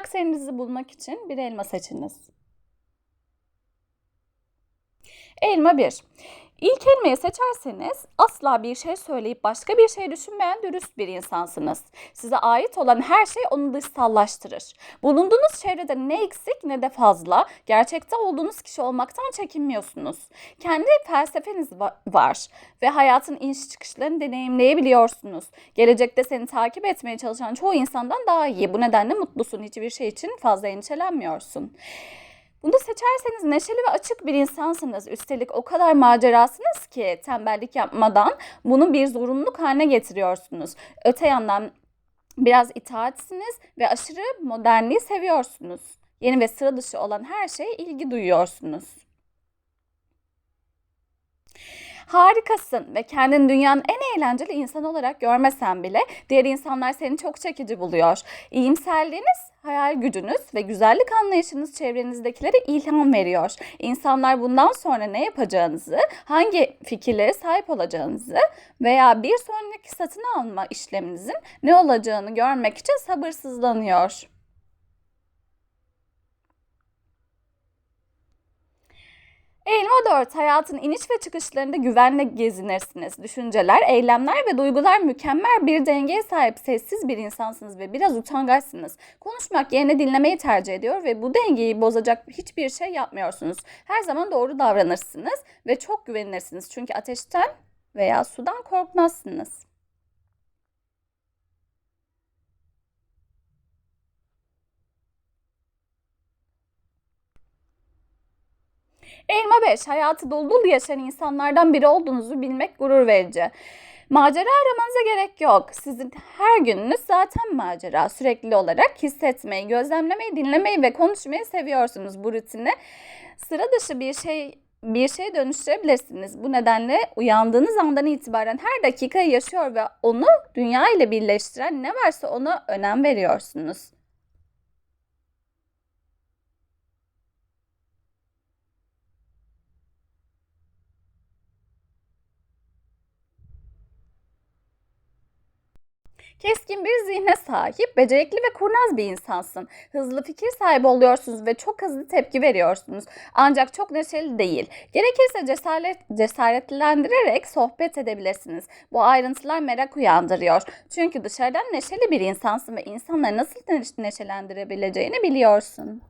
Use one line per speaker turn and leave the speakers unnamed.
karakterinizi bulmak için bir elma seçiniz. Elma 1. İlk elmayı seçerseniz asla bir şey söyleyip başka bir şey düşünmeyen dürüst bir insansınız. Size ait olan her şey onu dışsallaştırır. Bulunduğunuz çevrede ne eksik ne de fazla, gerçekte olduğunuz kişi olmaktan çekinmiyorsunuz. Kendi felsefeniz va- var ve hayatın iniş çıkışlarını deneyimleyebiliyorsunuz. Gelecekte seni takip etmeye çalışan çoğu insandan daha iyi. Bu nedenle mutlusun. Hiçbir şey için fazla endişelenmiyorsun. Bunu seçerseniz neşeli ve açık bir insansınız. Üstelik o kadar macerasınız ki tembellik yapmadan bunu bir zorunluluk haline getiriyorsunuz. Öte yandan biraz itaatsiniz ve aşırı modernliği seviyorsunuz. Yeni ve sıra dışı olan her şeye ilgi duyuyorsunuz. Harikasın ve kendini dünyanın en eğlenceli insan olarak görmesen bile diğer insanlar seni çok çekici buluyor. İyimserliğiniz, hayal gücünüz ve güzellik anlayışınız çevrenizdekilere ilham veriyor. İnsanlar bundan sonra ne yapacağınızı, hangi fikirlere sahip olacağınızı veya bir sonraki satın alma işleminizin ne olacağını görmek için sabırsızlanıyor. Elma 4. Hayatın iniş ve çıkışlarında güvenle gezinirsiniz. Düşünceler, eylemler ve duygular mükemmel bir dengeye sahip sessiz bir insansınız ve biraz utangaçsınız. Konuşmak yerine dinlemeyi tercih ediyor ve bu dengeyi bozacak hiçbir şey yapmıyorsunuz. Her zaman doğru davranırsınız ve çok güvenirsiniz. Çünkü ateşten veya sudan korkmazsınız. Elma 5. Hayatı dolu dolu yaşayan insanlardan biri olduğunuzu bilmek gurur verici. Macera aramanıza gerek yok. Sizin her gününüz zaten macera. Sürekli olarak hissetmeyi, gözlemlemeyi, dinlemeyi ve konuşmayı seviyorsunuz bu rutini. Sıra dışı bir şey bir şeye dönüştürebilirsiniz. Bu nedenle uyandığınız andan itibaren her dakikayı yaşıyor ve onu dünya ile birleştiren ne varsa ona önem veriyorsunuz. Keskin bir zihne sahip, becerikli ve kurnaz bir insansın. Hızlı fikir sahibi oluyorsunuz ve çok hızlı tepki veriyorsunuz. Ancak çok neşeli değil. Gerekirse cesaret, cesaretlendirerek sohbet edebilirsiniz. Bu ayrıntılar merak uyandırıyor. Çünkü dışarıdan neşeli bir insansın ve insanları nasıl neşelendirebileceğini biliyorsun.